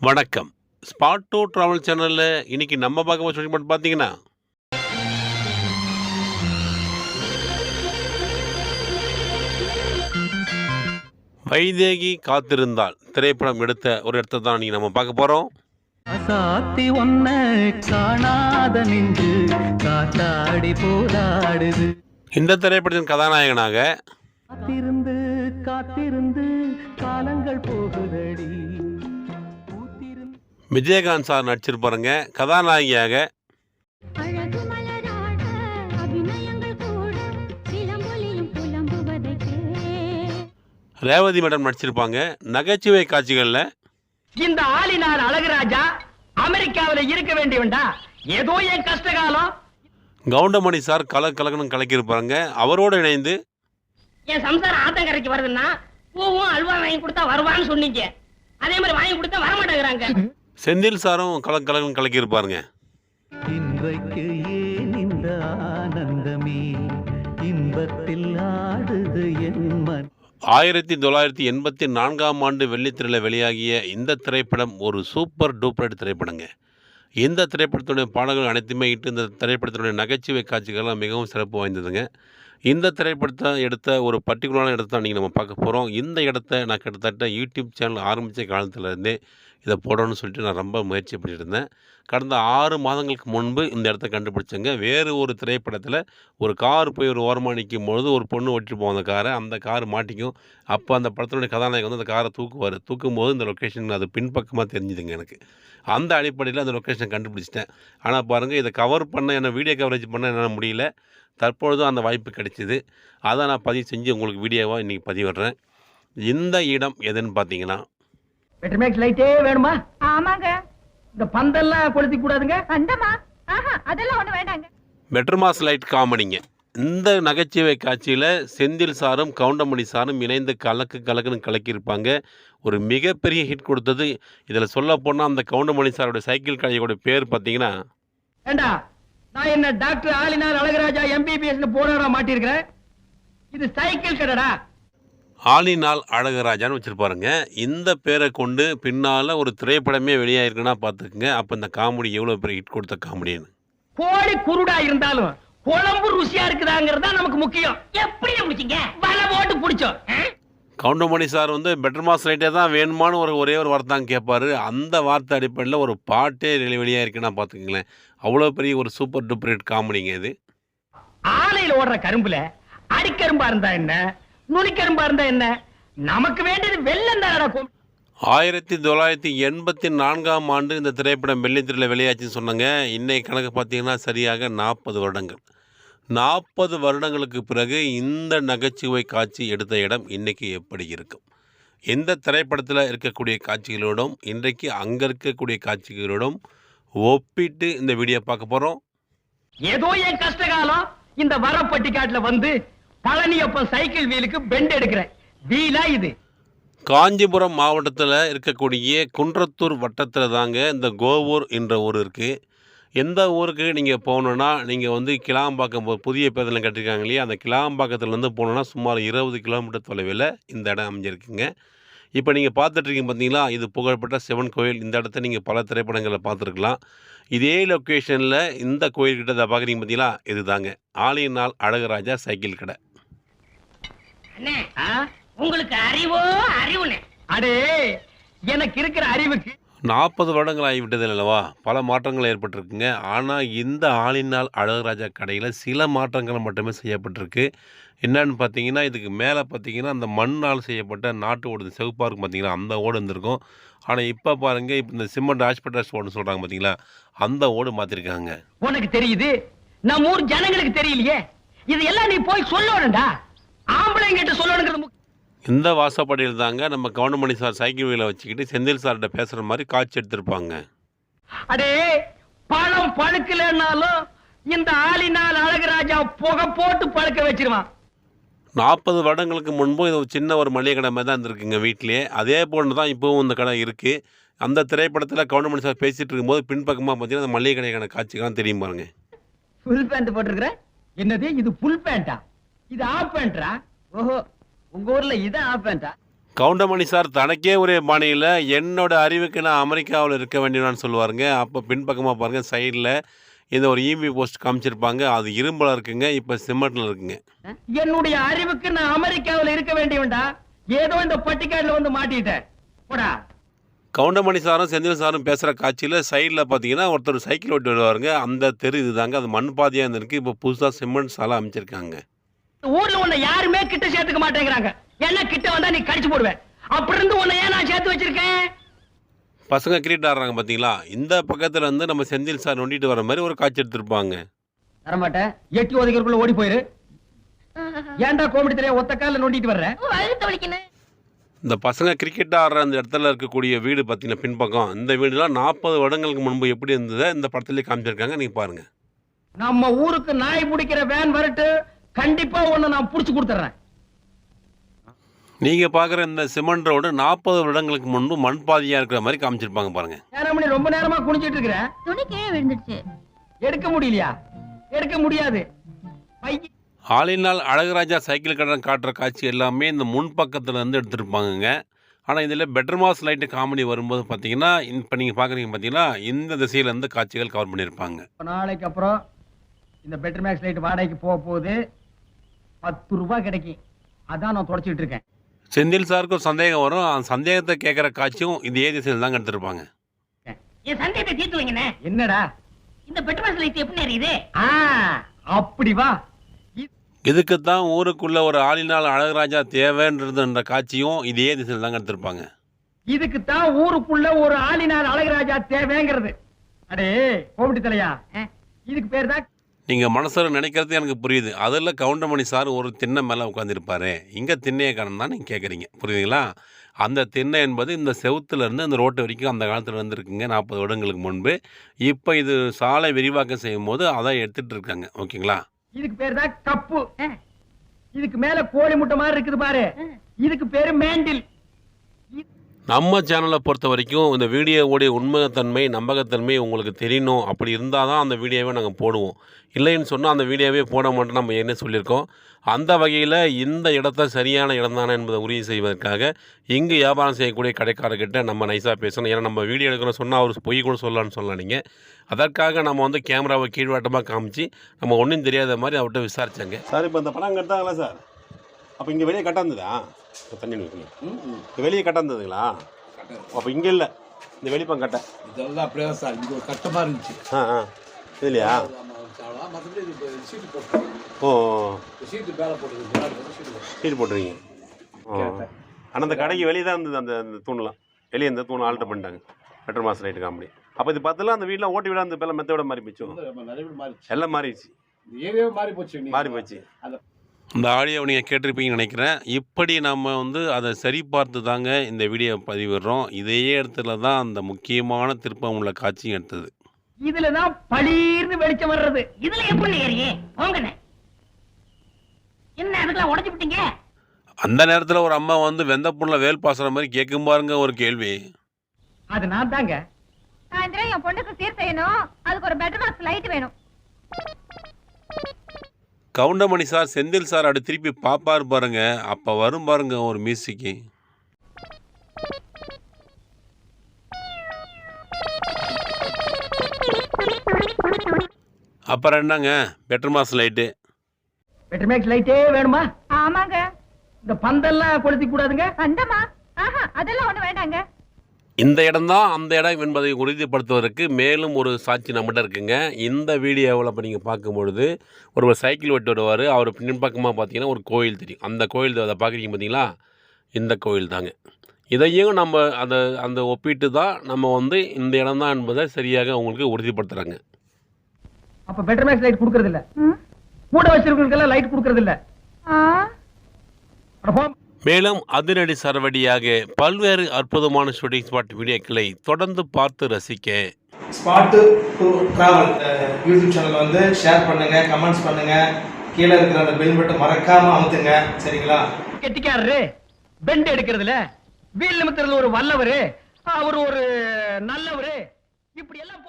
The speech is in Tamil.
வணக்கம். ஸ்பாட் டூ ட்ராவல் சேனலில் இன்னைக்கு நம்ம பார்க்க போகிற சொல்லி மட்டும் பார்த்தீங்கன்னா வைதேகி காத்திருந்தாள். திரைப்படம் எடுத்த ஒரு இடத்த தான் இன்னைக்கு நம்ம பார்க்க போகிறோம் சாத்தி ஒன்ன காணாத நின்று காத்தாடி போராடுது. இந்த திரைப்படத்தின் கதாநாயகனாக காத்திருந்து காத்திருந்து காலங்கள் பூத்திருந்து விஜயகாந்த் சார் நடிச்சிருப்பாருங்க கதாநாயகியாக. ரேவதி மேடம் நடிச்சிருப்பாங்க. நகைச்சுவை காட்சிகளில். இந்த ஆளினார் அழகுராஜா அமெரிக்காவில இருக்க வேண்டியவன்டா. ஏதோ என் கஷ்டகாலம். கவுண்டமணி சார் கல கலக்கணும் கலக்கியிருப்பாருங்க அவரோடு இணைந்து. என் சம்சாரம் ஆத்தங்கரைக்கு வருதுன்னா பூவும் அல்வா வாங்கி கொடுத்தா வருவான்னு சொன்னீங்க. அதே மாதிரி வாங்கி கொடுத்தா வரமாட்டேங்கிறாங்க. செந்தில் சாரும் கல கலக்கணும் கலக்கியிருப்பாருங்க. இன்றைக்கு ஏன் இந்த ஆனந்தமே? இன்பத்தில் ஆடுது என் ஆயிரத்தி தொள்ளாயிரத்தி எண்பத்தி நான்காம் ஆண்டு வெள்ளித்திரையில் வெளியாகிய இந்த திரைப்படம் ஒரு சூப்பர் டூப்பர் திரைப்படங்க. இந்த திரைப்படத்துடைய பாடல்கள் அனைத்துமே இட்டு இந்த திரைப்படத்தினுடைய நகைச்சுவை காட்சிகள்லாம் மிகவும் சிறப்பு வாய்ந்ததுங்க. இந்த திரைப்படத்தை எடுத்த ஒரு பர்டிகுலரான இடத்த இன்றைக்கி நம்ம பார்க்க போகிறோம் இந்த இடத்த நான் கிட்டத்தட்ட யூடியூப் சேனல் ஆரம்பித்த காலத்துலேருந்தே இதை போடணும்னு சொல்லிட்டு நான் ரொம்ப முயற்சி பண்ணிட்டு இருந்தேன் கடந்த ஆறு மாதங்களுக்கு முன்பு இந்த இடத்த கண்டுபிடிச்சேங்க. வேறு ஒரு திரைப்படத்தில் ஒரு கார் போய் ஒரு ஓரமாக நிற்கும் பொழுது ஒரு பொண்ணு ஓட்டிட்டு போவோம் அந்த காரை. அந்த கார் மாட்டிக்கும். அப்போ அந்த படத்தினுடைய கதாநாயகன் வந்து அந்த காரை தூக்குவார். தூக்கும்போது இந்த லொக்கேஷன் அது பின்பக்கமாக தெரிஞ்சுதுங்க எனக்கு. அந்த அடிப்படையில் அந்த லொக்கேஷனை கண்டுபிடிச்சிட்டேன். ஆனால் பாருங்கள் இதை கவர் பண்ண என்ன வீடியோ கவரேஜ் பண்ண என்னால் முடியல. தற்பொழுதும் அந்த வாய்ப்பு கிடைச்சிது. அதை நான் பதிவு செஞ்சு உங்களுக்கு வீடியோவாக இன்றைக்கி பதிவிடுறேன். இந்த இடம் எதுன்னு பார்த்தீங்கன்னா பெட்ரமேக்ஸ் லைட்டே வேணுமா? ஆமாங்க. இந்த பந்தெல்லாம் கொளுத்தி கூடாதுங்க. அந்தமா ஆஹா அதெல்லாம் ஒண்ணு வேண்டாங்க. மெட்ரமாஸ் லைட் காமெடிங்க. இந்த நகைச்சுவை காட்சியில் செந்தில் சாரும் கவுண்டமணி சாரும் இணைந்து கலக்கு கலக்குன்னு கலக்கியிருப்பாங்க. ஒரு மிகப்பெரிய ஹிட் கொடுத்தது. இதில் சொல்ல போனால் அந்த கவுண்டமணி சாரோட சைக்கிள் கடையோட பேர் பார்த்தீங்கன்னா ஏண்டா நான் என்ன டாக்டர் ஆளினார் அழகுராஜா எம்பிபிஎஸ் போராட மாட்டிருக்கிறேன் இது சைக்கிள் கடைடா. ஆலினால் அழகராஜான்னு வச்சுருப்பாருங்க இந்த பேரை கொண்டு பின்னால் ஒரு திரைப்படமே வெளியாயிருக்குன்னா பார்த்துக்குங்க அப்போ இந்த காமெடி எவ்வளோ பெரிய ஹிட் கொடுத்த காமெடின்னு. கோழி குருடா இருந்தாலும் குழம்பு ருசியா இருக்குதாங்கிறது தான் நமக்கு முக்கியம். எப்படி முடிச்சீங்க? வலை போட்டு பிடிச்சோம்? கவுண்டமணி சார் வந்து பெட்டர் மாஸ் லைட்டே தான் வேணுமான்னு ஒரு ஒரே ஒரு வார்த்தை கேட்பாரு அந்த வார்த்தை அடிப்படையில் ஒரு பாட்டே வெளி வெளியாயிருக்குன்னா பார்த்துக்குங்களேன் அவ்வளோ பெரிய ஒரு சூப்பர் டூப்பர் ஹிட் காமெடிங்க இது. ஆலையில ஓடுற கரும்புல அடிக்கரும்பா இருந்தா என்ன? நுனிக்கரும்பா இருந்தா என்ன? நமக்கு வேண்டியது வெள்ளம் தானடா ஆயிரத்தி தொள்ளாயிரத்தி எண்பத்தி நான்காம் ஆண்டு இந்த திரைப்படம் வெள்ளித்திரையில் வெளியாச்சுன்னு சொன்னாங்க. இன்னைக்கு கணக்கு பார்த்தீங்கன்னா சரியாக நாற்பது வருடங்கள். நாற்பது வருடங்களுக்கு பிறகு இந்த நகைச்சுவை காட்சி எடுத்த இடம் இன்னைக்கு எப்படி இருக்கும்? இந்த திரைப்படத்தில் இருக்கக்கூடிய காட்சிகளோடும் இன்றைக்கு அங்கே இருக்கக்கூடிய காட்சிகளோடும் ஒப்பிட்டு இந்த வீடியோ பார்க்க போகிறோம் ஏதோ என் கஷ்டகாலம் இந்த வரப்பட்டிக்காட்டுல வந்து பழனியப்பன் சைக்கிள் வீலுக்கு பெண்ட் எடுக்கிறேன். வீலா இது. காஞ்சிபுரம் மாவட்டத்தில் இருக்கக்கூடிய குன்றத்தூர் வட்டத்தில் தாங்க இந்த கோவூர் என்ற ஊர் இருக்குது எந்த ஊருக்கு நீங்கள் போகணுன்னா நீங்கள் வந்து கிளாம்பாக்கம் புதிய பேருந்தில் கட்டியிருக்காங்க இல்லையா? அந்த கிளாம்பாக்கத்துலேருந்து போனோன்னா சுமார் இருபது கிலோமீட்டர் தொலைவில் இந்த இடம் அமைஞ்சிருக்குங்க. இப்போ நீங்கள் பார்த்துட்ருக்கீங்க பார்த்தீங்களா இது புகழ்பெற்ற சிவன் கோயில் இந்த இடத்த நீங்கள் பல திரைப்படங்களில் பார்த்துருக்கலாம். இதே லொக்கேஷனில் இந்த கோயில்கிட்ட தான் பார்க்குறீங்க பார்த்தீங்களா இது தாங்க நாள் அழகராஜா சைக்கிள் கடை. உங்களுக்கு அறிவோ அறிவுனே அடே எனக்கு இருக்கிற அறிவுக்கு. நாற்பது வருடங்கள் ஆகிவிட்டது அல்லவா? பல மாற்றங்கள் ஏற்பட்டிருக்குங்க. ஆனால் இந்த ஆளினால் அழகராஜா கடையில் சில மாற்றங்கள் மட்டுமே செய்யப்பட்டிருக்கு. என்னன்னு பார்த்தீங்கன்னா இதுக்கு மேலே பார்த்தீங்கன்னா அந்த மண்ணால் செய்யப்பட்ட நாட்டு ஓடு செவப்பாக இருக்கும் பார்த்தீங்களா? அந்த ஓடு இருந்திருக்கும் ஆனால் இப்போ பாருங்கள் இப்போ இந்த சிமெண்ட் ஹாஸ்பிட்டல்ஸ் ஓடுன்னு சொல்கிறாங்க பார்த்தீங்களா? அந்த ஓடு மாற்றிருக்காங்க உனக்கு தெரியுது? நம்ம ஊர் ஜனங்களுக்கு தெரியலையே? இது எல்லாம் நீ போய் சொல்லணும்டா. ஆம்பளைங்கிட்ட சொல்லணுங்கிறது. இந்த வாசப்படியில் தாங்க நம்ம கவுண்டமணி சார் சைக்கிள் வீலை வச்சுக்கிட்டு செந்தில் சார்கிட்ட பேசுகிற மாதிரி காட்சி எடுத்திருப்பாங்க. அடே பழம் பழுக்கலன்னாலும் இந்த ஆளினால் அழகுராஜா புகை போட்டு பழுக்க வச்சிருவான். நாற்பது வருடங்களுக்கு முன்பு இது ஒரு சின்ன ஒரு மளிகை கடை மாதிரி தான் இருந்திருக்குங்க வீட்டிலேயே. அதே போன்று தான் இப்போவும் இந்த கடை இருக்குது அந்த திரைப்படத்தில் கவுண்டமணி சார் பேசிகிட்டு இருக்கும்போது பின்பக்கமாக பார்த்தீங்கன்னா அந்த மளிகை கடைக்கான காட்சிகள்லாம் தெரியும் பாருங்க. ஃபுல் பேண்ட் போட்டிருக்கிற? என்னது? இது ஃபுல் பேண்டா இது ஆஃப் ஓஹோ உங்க ஊர்ல இது ஆஃப் கவுண்டமணி சார் தனக்கே ஒரே பாணியில் என்னோட அறிவுக்கு நான் அமெரிக்காவில் இருக்க வேண்டியவனான்னு சொல்லுவாருங்க. அப்போ பின்பக்கமாக பாருங்கள் சைடில் இந்த ஒரு இபி போஸ்ட் காமிச்சிருப்பாங்க. அது இரும்பில் இருக்குங்க இப்போ சிமெண்ட்டில் இருக்குங்க. என்னுடைய அறிவுக்கு நான் அமெரிக்காவுல இருக்க வேண்டியவன்டா? ஏதோ இந்த பட்டிக்காட்டுல வந்து மாட்டிட்டேன். போடா. கவுண்டமணி சாரும் செந்தில் சாரும் பேசுகிற காட்சியில் சைடில் பார்த்தீங்கன்னா ஒருத்தர் சைக்கிள் ஓட்டி வருவாருங்க. அந்த தெரு இதுதாங்க. அது மண் பாதையாக இருந்திருக்கு. இப்போ புதுசாக சிமெண்ட் சாலை அமைச்சிருக்காங்க. ஊர்ல உன்னை யாருமே கிட்ட சேர்த்துக்க மாட்டேங்கிறாங்க. என்ன கிட்ட வந்தா நீ கடிச்சு போடுவேன் அப்படி இருந்து உன்னை ஏன் நான் சேர்த்து வச்சிருக்கேன்? பசங்க கிரிக்கெட் ஆடுறாங்க பார்த்தீங்களா இந்த பக்கத்தில் வந்து நம்ம செந்தில் சார் நொண்டிட்டு வர மாதிரி ஒரு காட்சி எடுத்திருப்பாங்க. வரமாட்டேன் எட்டி ஒதுக்கிறதுக்குள்ள ஓடி போயிரு. ஏன்டா கோமடி தலையா ஒத்த கால நோண்டிட்டு வர்ற? இந்த பசங்க கிரிக்கெட் ஆடுற அந்த இடத்துல இருக்கக்கூடிய வீடு பார்த்தீங்கன்னா பின்பக்கம். இந்த வீடுலாம் நாற்பது வருடங்களுக்கு முன்பு எப்படி இருந்ததோ இந்த படத்துலேயே காமிச்சிருக்காங்க. நீங்கள் பாருங்கள் நம்ம ஊருக்கு நாய் பிடிக்கிற வேன் வரட்டு கண்டிப்பா உன்னை நான் புடிச்சு கொடுத்துறேன் நீங்கள் பார்க்குற இந்த சிமெண்ட் ரோடு நாற்பது வருடங்களுக்கு முன்பு மண் பாதையாக இருக்கிற மாதிரி காமிச்சிருப்பாங்க மணி ரொம்ப நேரமா குனிச்சிட்டு இருக்கிறேன் துணி கீழே விழுந்துடுச்சு எடுக்க முடியலையா? எடுக்க முடியாது. ஆளினால் அழகுராஜா சைக்கிள் கடன் காட்டுற காட்சி எல்லாமே இந்த முன் பக்கத்துல இருந்து எடுத்திருப்பாங்கங்க. ஆனால் இதில் பெட்டர் மாஸ் லைட்டு காமெடி வரும்போது பார்த்தீங்கன்னா இப்போ நீங்கள் பார்க்குறீங்க பார்த்தீங்கன்னா இந்த திசையிலேருந்து காட்சிகள் கவர் பண்ணியிருப்பாங்க நாளைக்கு அப்புறம் இந்த பெட்டர் மேக்ஸ் லைட் வாடகைக்கு போக போகுது. பத்து ரூபாய் கிடைக்கும் அதான் நான் தொடச்சிட்டு இருக்கேன். செந்தில் சாருக்கு ஒரு சந்தேகம் வரும். அந்த சந்தேகத்தை கேட்குற காட்சியும் இதே திசையில் தாங்க எடுத்திருப்பாங்க. என் சந்தேகத்தை தீர்த்து வைங்கண்ணே என்னடா? இந்த பெட்ரோல் லைட் எப்படி ஆ அப்படி வா. இ- இதுக்கு தான் ஊருக்குள்ள ஒரு ஆளினால் அழகுராஜா தேவைன்றதுன்ற காட்சியும் இதே திசையில் தாங்க எடுத்திருப்பாங்க. இதுக்கு தான் ஊருக்குள்ள ஒரு ஆளினார் அழகுராஜா தேவைங்கிறது. அடே கோமிட்டி தலையா இதுக்கு பேர் தான் நீங்கள் மனசில் நினைக்கிறது எனக்கு புரியுது. அதில் கவுண்டமணி சார் ஒரு திண்ணை மேலே உட்காந்துருப்பாரு இங்கே திண்ணையை காரணம் தான் நீங்கள் கேட்குறீங்க புரியுதுங்களா? அந்த திண்ணை என்பது இந்த செவுத்துலேருந்து அந்த ரோட்டு வரைக்கும் அந்த காலத்தில் இருந்துருக்குங்க நாற்பது வருடங்களுக்கு முன்பு. இப்போ இது சாலை விரிவாக்கம் செய்யும் போது அதை எடுத்துகிட்டு இருக்காங்க. ஓகேங்களா? இதுக்கு பேர் தான் கப்பு. இதுக்கு மேல கோழி முட்டை மாதிரி இருக்குது பாரு. இதுக்கு பேரு மேண்டில். நம்ம சேனலை பொறுத்த வரைக்கும் இந்த வீடியோவுடைய உண்மைத்தன்மை நம்பகத்தன்மை உங்களுக்கு தெரியணும். அப்படி இருந்தால் தான் அந்த வீடியோவை நாங்கள் போடுவோம். இல்லைன்னு சொன்னால் அந்த வீடியோவே போட மாட்டோம் நம்ம என்ன சொல்லியிருக்கோம். அந்த வகையில் இந்த இடத்த சரியான இடம் தானே என்பதை உறுதி செய்வதற்காக இங்கு வியாபாரம் செய்யக்கூடிய கடைக்காரர்கிட்ட நம்ம நைஸாக பேசணும். ஏன்னா நம்ம வீடியோ எடுக்கிறோம் சொன்னால் அவர் பொய் கூட சொல்லலாம்னு சொல்லலாம் நீங்கள் அதற்காக நம்ம வந்து கேமராவை கீழ்வாட்டமாக காமிச்சு நம்ம ஒன்றும் தெரியாத மாதிரி அவர்கிட்ட விசாரிச்சாங்க. சார் இப்போ இந்த படம் கட்டாங்களா சார். அப்போ இங்கே வெளியே கட்டாந்ததா தண்ணி இங்கே வெளியே கட்டாந்ததுங்களா அப்போ இங்கே இல்லை இந்த வெளிப்பம் கட்டை இதெல்லாம் அப்படியே தான் சார் இது ஒரு கட்டமா இருந்துச்சு ஆ ஆ இதுலையா ஆமா, மற்றபடி இது இப்போ சீட்டு ஓ சீட்டு மேலே போட்டுருக்கு சீட்டு ஆனால் அந்த கடைக்கு வெளியே தான் இருந்தது அந்த அந்த தூண்லாம் வெளியே இந்த தூண் ஆல்ட்ரு பண்ணிட்டாங்க பெட்ரோல் மாஸ் லைட்டு காமெடி அப்போ இது பார்த்தலாம் அந்த வீட்டில் ஓட்டி விட அந்த பேல மெத்தோட மாறி போச்சு எல்லாம் மாறிடுச்சு ஏரியாவே மாறி போச்சு மாறி போச்சு அந்த- இந்த ஆடியோ நீங்கள் கேட்டிருப்பீங்கன்னு நினைக்கிறேன். இப்படி நம்ம வந்து அதை சரி பார்த்து தாங்க இந்த வீடியோ பதிவிடுறோம். இதே இடத்துல தான் அந்த முக்கியமான திருப்பம் உள்ள காட்சியும் எடுத்தது. இதுல தான் பளீர்னு வெளிச்சம் வர்றது. இதுல எப்படி ஏறியே? போங்கண்ணே என்ன அதுக்கெல்லாம் உடைச்சு விட்டீங்க? அந்த நேரத்தில் ஒரு அம்மா வந்து வெந்த புண்ணில் வேல் பாசுற மாதிரி கேட்கும் பாருங்க ஒரு கேள்வி. அது நான் தாங்க. சாயந்தரம் என் பொண்ணுக்கு சீர் செய்யணும். அதுக்கு ஒரு பெட்டர் பாக்ஸ் லைட் வேணும். கவுண்டமணி சார் செந்தில் சார் அப்படி திருப்பி பாப்பாரு பாருங்க. அப்போ வரும் பாருங்க ஒரு மியூசிக்கு. அப்புறம் என்னங்க? Better mass light better maths லைட்டே வேணுமா? ஆமாங்க. இந்த பந்தெல்லாம் கொளுத்தி கூடாதுங்க. அந்தமா ஆஹா அதெல்லாம் ஒண்ணு வேண்டாங்க. இந்த இடம்தான் அந்த இடம் என்பதை உறுதிப்படுத்துவதற்கு மேலும் ஒரு சாட்சி நம்மகிட்ட இருக்குங்க. இந்த வீடியோவில் இப்போ நீங்கள் பார்க்கும்பொழுது ஒரு சைக்கிள் ஓட்டி வருவார். அவர் பின்பக்கமாக பார்த்தீங்கன்னா ஒரு கோயில் தெரியும். அந்த கோயில் அதை பார்க்குறீங்க பார்த்தீங்களா? இந்த கோயில் தாங்க. இதையும் நம்ம அதை அந்த ஒப்பிட்டு தான் நம்ம வந்து இந்த இடம் தான் என்பதை சரியாக உங்களுக்கு உறுதிப்படுத்துகிறாங்க அப்ப பெட்டர் மேக்ஸ் லைட் கொடுக்கறது இல்ல ம்? கூட வச்சிருக்கவங்களுக்கெல்லாம் லைட் கொடுக்கறது இல்ல ஆ? அட போ. மேலும் அதிரடி சரவடியாக பல்வேறு அற்புதமான ஷூட்டிங் ஸ்பாட் வீடியோக்களை தொடர்ந்து பார்த்து ரசிக்க. Spot to travel YouTube channel வந்து ஷேர் பண்ணுங்க கமெண்ட்ஸ் பண்ணுங்க. கீழே இருக்கிற அந்த பெல் பட்டன் மறக்காம அமுத்துங்க. சரிங்களா? கெட்டிக்காரரு பெண்ட் எடுக்கிறதுல வீல் நிமித்துறதுல ஒரு வல்லவரு அவர் ஒரு நல்லவரு இப்படி எல்லாம்